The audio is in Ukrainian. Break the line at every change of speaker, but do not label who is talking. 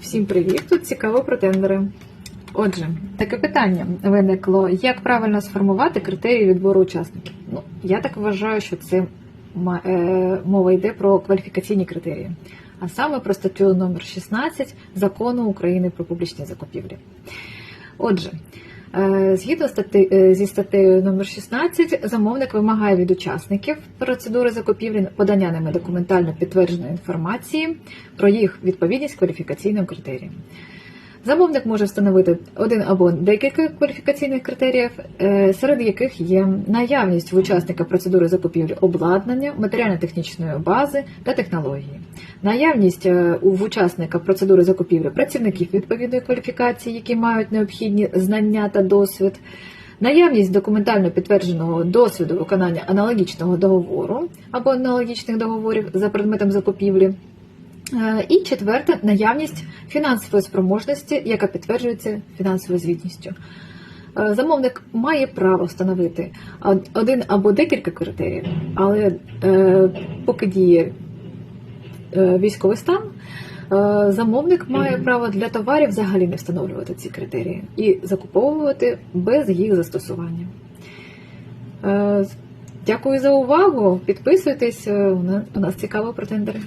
Всім привіт! Тут цікаво про тендери. Отже, таке питання виникло: як правильно сформувати критерії відбору учасників? Ну, я так вважаю, що це е, мова йде про кваліфікаційні критерії, а саме про статтю номер 16 закону України про публічні закупівлі. Отже, згідно е, зі статтею номер 16, замовник вимагає від учасників процедури закупівлі подання ними документально підтвердженої інформації про їх відповідність кваліфікаційним критеріям. Замовник може встановити один або декілька кваліфікаційних критеріїв, е, серед яких є наявність в учасника процедури закупівлі обладнання, матеріально-технічної бази та технології, наявність е, у- учасника процедури закупівлі працівників відповідної кваліфікації, які мають необхідні знання та досвід, наявність документально підтвердженого досвіду виконання аналогічного договору або аналогічних договорів за предметом закупівлі. Е, І четверте наявність фінансової спроможності, яка підтверджується фінансовою звітністю. Е, Замовник має право встановити один або декілька критеріїв, але поки діє військовий стан, е, замовник має право для товарів взагалі не встановлювати ці критерії і закуповувати без їх застосування. Е, Дякую за увагу. Підписуйтесь, е, у нас цікаво про тендери.